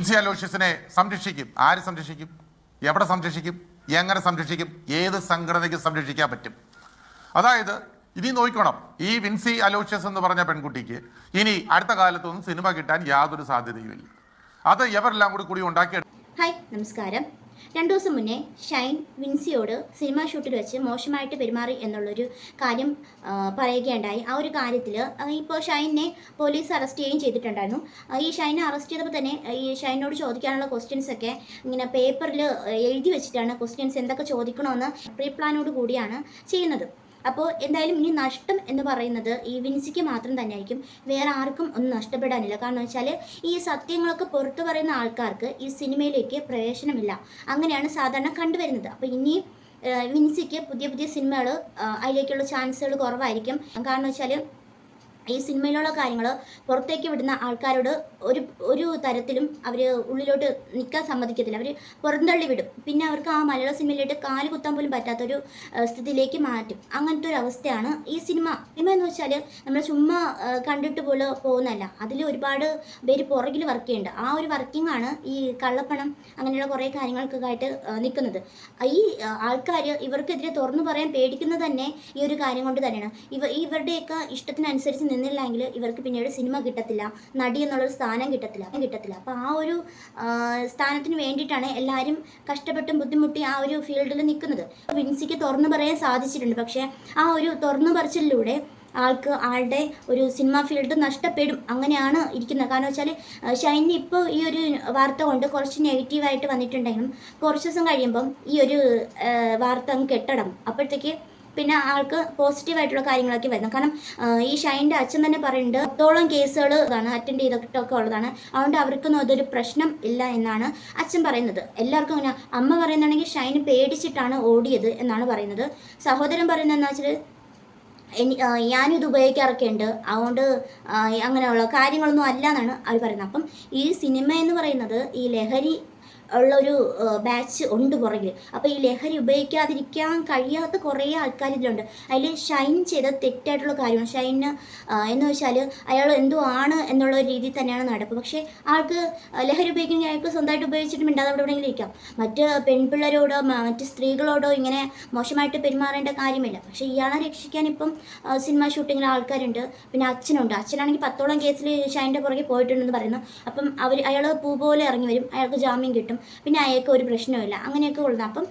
വിൻസി അലോഷ്യസിനെ സംരക്ഷിക്കും. ആര് സംരക്ഷിക്കും? എവിടെ സംരക്ഷിക്കും? എങ്ങനെ സംരക്ഷിക്കും? ഏത് സംഘടനയ്ക്ക് സംരക്ഷിക്കാൻ പറ്റും? അതായത് ഇനി നോക്കണം. ഈ വിൻസി അലോഷ്യസ് എന്ന് പറഞ്ഞ പെൺകുട്ടിക്ക് ഇനി അടുത്ത കാലത്തൊന്നും സിനിമ കിട്ടാൻ യാതൊരു സാധ്യതയുമില്ല. അത് എവരെല്ലാം കൂടി കൂടി ഉണ്ടാക്കിയ ഹായ് നമസ്കാരം. രണ്ടു ദിവസം മുന്നേ ഷൈൻ വിൻസിയോട് സിനിമാ ഷൂട്ടിൽ വെച്ച് മോശമായിട്ട് പെരുമാറി എന്നുള്ളൊരു കാര്യം പറയുകയുണ്ടായി. ആ ഒരു കാര്യത്തിൽ ഇപ്പോൾ ഷൈനെ പോലീസ് അറസ്റ്റ് ചെയ്യുകയും ചെയ്തിട്ടുണ്ടായിരുന്നു. ഈ ഷൈനെ അറസ്റ്റ് ചെയ്തപ്പോൾ തന്നെ ഈ ഷൈനോട് ചോദിക്കാനുള്ള ക്വസ്റ്റ്യൻസ് ഒക്കെ ഇങ്ങനെ പേപ്പറിൽ എഴുതി വെച്ചിട്ടാണ് ക്വസ്റ്റ്യൻസ് എന്തൊക്കെ ചോദിക്കണമെന്ന് പ്രീ പ്ലാനോട് കൂടിയാണ് ചെയ്യുന്നത്. അപ്പോൾ എന്തായാലും ഇനി നഷ്ടം എന്ന് പറയുന്നത് ഈ വിൻസിക്ക് മാത്രം തന്നെയായിരിക്കും. വേറെ ആർക്കും ഒന്നും നഷ്ടപ്പെടാനില്ല. കാരണം വെച്ചാൽ ഈ സത്യങ്ങളൊക്കെ പുറത്തു പറയുന്ന ആൾക്കാർക്ക് ഈ സിനിമയിലേക്ക് പ്രവേശനമില്ല. അങ്ങനെയാണ് സാധാരണ കണ്ടുവരുന്നത്. അപ്പോൾ ഇനി വിൻസിക്ക് പുതിയ പുതിയ സിനിമകൾ അതിലേക്കുള്ള ചാൻസുകൾ കുറവായിരിക്കും. കാരണം വെച്ചാൽ ഈ സിനിമയിലുള്ള കാര്യങ്ങൾ പുറത്തേക്ക് വിടുന്ന ആൾക്കാരോട് ഒരു ഒരു തരത്തിലും അവർ ഉള്ളിലോട്ട് നിൽക്കാൻ സമ്മതിക്കത്തില്ല. അവർ പുറന്തള്ളി വിടും. പിന്നെ അവർക്ക് ആ മലയാള സിനിമയിലോട്ട് കാൽ കുത്താൻ പോലും പറ്റാത്തൊരു സ്ഥിതിയിലേക്ക് മാറ്റും. അങ്ങനത്തെ ഒരു അവസ്ഥയാണ് ഈ സിനിമ. സിനിമ എന്ന് വെച്ചാൽ നമ്മൾ ചുമ്മാ കണ്ടിട്ട് പോലെ പോകുന്നതല്ല. അതിൽ ഒരുപാട് പേര് പുറകിൽ വർക്ക് ചെയ്യുന്നുണ്ട്. ആ ഒരു വർക്കിംഗ് ആണ് ഈ കള്ളപ്പണം അങ്ങനെയുള്ള കുറേ കാര്യങ്ങൾക്കൊക്കെ ആയിട്ട് നിൽക്കുന്നത് ഈ ആൾക്കാർ ഇവർക്കെതിരെ തുറന്നു പറയാൻ പേടിക്കുന്നത് തന്നെ ഈ ഒരു കാര്യം കൊണ്ട് തന്നെയാണ്. ഇവ ഇവരുടെയൊക്കെ ഇഷ്ടത്തിനനുസരിച്ച് നിന്നില്ലെങ്കിൽ ഇവർക്ക് പിന്നീട് സിനിമ കിട്ടത്തില്ല നടി എന്നുള്ളൊരു സ്ഥാനം കിട്ടത്തില്ല കിട്ടത്തില്ല. അപ്പോൾ ആ ഒരു സ്ഥാനത്തിന് വേണ്ടിയിട്ടാണ് എല്ലാവരും കഷ്ടപ്പെട്ടും ബുദ്ധിമുട്ടി ആ ഒരു ഫീൽഡിൽ നിൽക്കുന്നത് വിൻസിക്ക് തുറന്നു പറയാൻ സാധിച്ചിട്ടുണ്ട്. പക്ഷേ ആ ഒരു തുറന്നു പറച്ചിലൂടെ ആൾക്ക് ആളുടെ ഒരു സിനിമ ഫീൽഡ് നഷ്ടപ്പെടും. അങ്ങനെയാണ് ഇരിക്കുന്നത്. കാരണം വെച്ചാൽ ഷൈനി ഇപ്പോൾ ഈ ഒരു വാർത്ത കൊണ്ട് കുറച്ച് നെഗറ്റീവായിട്ട് വന്നിട്ടുണ്ടെങ്കിലും കുറച്ച് ദിവസം കഴിയുമ്പം ഈ ഒരു വാർത്ത അങ്ങ് കെട്ടടങ്ങും. അപ്പോഴത്തേക്ക് പിന്നെ ആൾക്ക് പോസിറ്റീവായിട്ടുള്ള കാര്യങ്ങളൊക്കെ വരുന്നത് കാരണം ഈ ഷൈന്റെ അച്ഛൻ തന്നെ പറയുന്നുണ്ട് പത്തോളം കേസുകൾ ഇതാണ് അറ്റൻഡ് ചെയ്തിട്ടൊക്കെ ഉള്ളതാണ്. അതുകൊണ്ട് അവർക്കൊന്നും അതൊരു പ്രശ്നം ഇല്ല എന്നാണ് അച്ഛൻ പറയുന്നത്. എല്ലാവർക്കും അങ്ങനെ അമ്മ പറയുന്നുണ്ടെങ്കിൽ ഷൈന് പേടിച്ചിട്ടാണ് ഓടിയത് എന്നാണ് പറയുന്നത്. സഹോദരൻ പറയുന്നത് എന്താ വെച്ചാൽ എനി ഞാനിത് ഉപയോഗിക്കാറൊക്കെ ഉണ്ട്. അതുകൊണ്ട് അങ്ങനെയുള്ള കാര്യങ്ങളൊന്നും അല്ല എന്നാണ് അവർ പറയുന്നത്. അപ്പം ഈ സിനിമ എന്ന് പറയുന്നത് ഈ ലഹരി ഉള്ളൊരു ബാച്ച് ഉണ്ട് പുറകിൽ അപ്പോൾ ഈ ലഹരി ഉപയോഗിക്കാതിരിക്കാൻ കഴിയാത്ത കുറേ ആൾക്കാർ ഇതിലുണ്ട്. അതിൽ ഷൈൻ ചെയ്ത തെറ്റായിട്ടുള്ള കാര്യമാണ്. ഷൈന് എന്ന് വെച്ചാൽ അയാൾ എന്തോ ആണ് എന്നുള്ള രീതിയിൽ തന്നെയാണ് നടപ്പ്. പക്ഷേ ആൾക്ക് ലഹരി ഉപയോഗിക്കുന്ന അയാൾക്ക് സ്വന്തമായിട്ട് ഉപയോഗിച്ചിട്ട് മിണ്ടാതെ അവിടെ എവിടെയെങ്കിലും ഇരിക്കാം. മറ്റ് പെൺപിള്ളേരോടോ മറ്റ് സ്ത്രീകളോടോ ഇങ്ങനെ മോശമായിട്ട് പെരുമാറേണ്ട കാര്യമില്ല. പക്ഷേ ഇയാളെ രക്ഷിക്കാൻ ഇപ്പം സിനിമ ഷൂട്ടിങ്ങിൽ ആൾക്കാരുണ്ട്. പിന്നെ അച്ഛനുണ്ട്. അച്ഛനാണെങ്കിൽ പത്തോളം കേസിൽ ഷൈന്റെ പുറകെ പോയിട്ടുണ്ടെന്ന് പറയുന്നു. അപ്പം അവർ അയാൾ പൂ പോലെ ഇറങ്ങി വരും. അയാൾക്ക് ജാമ്യം കിട്ടും. പിന്നെ അയാൾക്ക് ഒരു പ്രശ്നമില്ല അങ്ങനെയൊക്കെ ഉള്ളത്. അപ്പം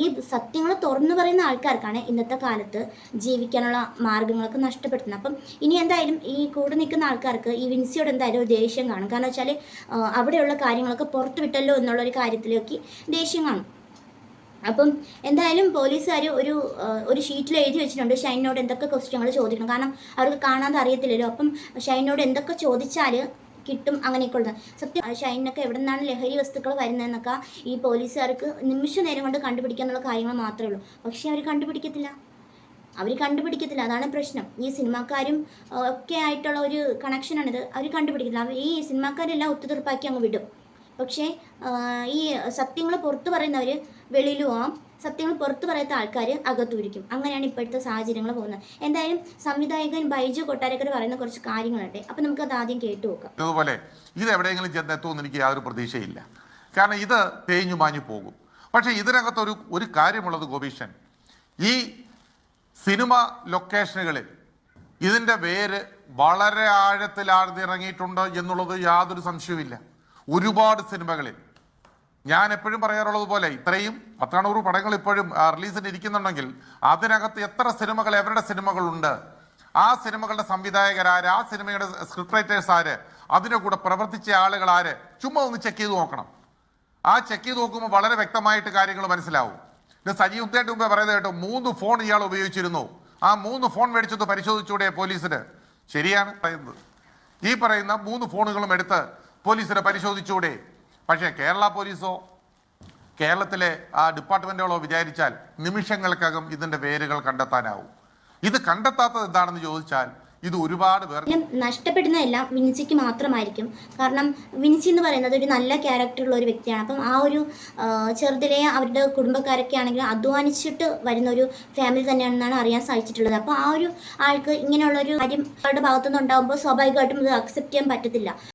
ഈ സത്യങ്ങൾ തുറന്നു പറയുന്ന ആൾക്കാർക്കാണ് ഇന്നത്തെ കാലത്ത് ജീവിക്കാനുള്ള മാർഗങ്ങളൊക്കെ നഷ്ടപ്പെടുത്തുന്നത്. അപ്പം ഇനി എന്തായാലും ഈ കൂടെ നിൽക്കുന്ന ആൾക്കാർക്ക് ഈ വിൻസിയോട് എന്തായാലും ഒരു ദേഷ്യം കാണും. കാരണം വെച്ചാൽ അവിടെയുള്ള കാര്യങ്ങളൊക്കെ പുറത്തു വിട്ടല്ലോ എന്നുള്ളൊരു കാര്യത്തിലേക്ക് ദേഷ്യം കാണും. അപ്പം എന്തായാലും പോലീസുകാർ ഒരു ഒരു ഷീറ്റിൽ എഴുതി വെച്ചിട്ടുണ്ട്. ഷൈനോട് എന്തൊക്കെ ക്വസ്റ്റ്യങ്ങൾ ചോദിക്കണം. കാരണം അവർക്ക് കാണാതെ അറിയത്തില്ലല്ലോ. അപ്പം ഷൈനോട് എന്തൊക്കെ ചോദിച്ചാൽ കിട്ടും അങ്ങനെയൊക്കെ ഉള്ളത് സത്യം ഷൈനൊക്കെ എവിടെ നിന്നാണ് ലഹരി വസ്തുക്കൾ വരുന്നതെന്നൊക്കെ ഈ പോലീസുകാർക്ക് നിമിഷ നേരം കൊണ്ട് കണ്ടുപിടിക്കാനുള്ള കാര്യങ്ങൾ മാത്രമേ ഉള്ളൂ. പക്ഷേ അവർ കണ്ടുപിടിക്കത്തില്ല. അവർ കണ്ടുപിടിക്കത്തില്ല. അതാണ് പ്രശ്നം. ഈ സിനിമാക്കാരും ഒക്കെ ആയിട്ടുള്ള ഒരു കണക്ഷനാണിത്. അവർ കണ്ടുപിടിക്കത്തില്ല. അവർ ഈ സിനിമാക്കാരെല്ലാം ഒത്തുതീർപ്പാക്കി അങ്ങ് വിടും. പക്ഷേ ഈ സത്യങ്ങൾ പുറത്തു പറയുന്നവർ വെളിയിലും ആവാം. സത്യങ്ങൾ പുറത്തു പറയാത്ത ആൾക്കാർ അകത്തുരിക്കും. അങ്ങനെയാണ് ഇപ്പോഴത്തെ സാഹചര്യങ്ങൾ പോകുന്നത്. എന്തായാലും സംവിധായകൻ ബൈജു കൊട്ടാരക്കർ പറയുന്ന കുറച്ച് കാര്യങ്ങളുണ്ട്. നമുക്ക് അത് ആദ്യം കേട്ടു നോക്കാം. അതുപോലെ ഇത് എവിടെയെങ്കിലും ചെന്നെത്തുമെന്ന് എനിക്ക് യാതൊരു പ്രതീക്ഷയില്ല. കാരണം ഇത് തേഞ്ഞു മാഞ്ഞു പോകും. പക്ഷേ ഇതിനകത്തൊരു ഒരു കാര്യമുള്ളത് ഗോപീഷൻ ഈ സിനിമ ലൊക്കേഷനുകളിൽ ഇതിന്റെ വേര് വളരെ ആഴത്തിൽ ആഴ്ന്നിറങ്ങിയിട്ടുണ്ട് എന്നുള്ളത് യാതൊരു സംശയവുമില്ല. ഒരുപാട് സിനിമകളിൽ ഞാൻ എപ്പോഴും പറയാറുള്ളത് പോലെ ഇത്രയും പത്താണൂറ് പടങ്ങൾ ഇപ്പോഴും റിലീസിന് ഇരിക്കുന്നുണ്ടെങ്കിൽ അതിനകത്ത് എത്ര സിനിമകൾ എവരുടെ സിനിമകളുണ്ട്? ആ സിനിമകളുടെ സംവിധായകരാര് ആ സിനിമയുടെ സ്ക്രിപ്റ്റ് റൈറ്റേഴ്സ് ആര്? അതിന്റെ കൂടെ പ്രവർത്തിച്ച ആളുകൾ ആര്? ചുമ്മാ ഒന്ന് ചെക്ക് ചെയ്ത് നോക്കണം. ആ ചെക്ക് ചെയ്ത് നോക്കുമ്പോൾ വളരെ വ്യക്തമായിട്ട് കാര്യങ്ങൾ മനസ്സിലാവും. ഇത് സജീവ് ഉത്തേട്ട് മുമ്പേ പറയുന്നത് കേട്ടോ മൂന്ന് ഫോൺ ഇയാൾ ഉപയോഗിച്ചിരുന്നു. ആ മൂന്ന് ഫോൺ മേടിച്ചത് പരിശോധിച്ചൂടെ പോലീസിന്? ശരിയാണ് പറയുന്നത്. ഈ പറയുന്ന മൂന്ന് ഫോണുകളും എടുത്ത് പോലീസിനെ പരിശോധിച്ചൂടെ? പക്ഷേ കേരള പോലീസോ കേരളത്തിലെ ആ ഡിപ്പാർട്ട്മെന്റുകളോ വിചാരിച്ചാൽ നിമിഷങ്ങൾക്കകം ഇതിന്റെ വേരുകൾ കണ്ടെത്താനാവും. ഇത് കണ്ടെത്താത്തത് എന്താണെന്ന് ചോദിച്ചാൽ ഇത് ഒരുപാട് പേർ നഷ്ടപ്പെടുന്നതെല്ലാം വിൻസിക്ക് മാത്രമായിരിക്കും. കാരണം വിൻസി എന്ന് പറയുന്നത് ഒരു നല്ല ക്യാരക്ടറുള്ള ഒരു വ്യക്തിയാണ്. അപ്പം ആ ഒരു ചെറുതിലെ അവരുടെ കുടുംബക്കാരൊക്കെ ആണെങ്കിലും അധ്വാനിച്ചിട്ട് വരുന്ന ഒരു ഫാമിലി തന്നെയാണെന്നാണ് അറിയാൻ സാധിച്ചിട്ടുള്ളത്. അപ്പോൾ ആ ഒരു ആൾക്ക് ഇങ്ങനെയുള്ള ഒരു കാര്യം അവരുടെ ഭാഗത്തുനിന്ന് ഉണ്ടാകുമ്പോൾ സ്വാഭാവികമായിട്ടും ഇത് അക്സെപ്റ്റ് ചെയ്യാൻ പറ്റത്തില്ല.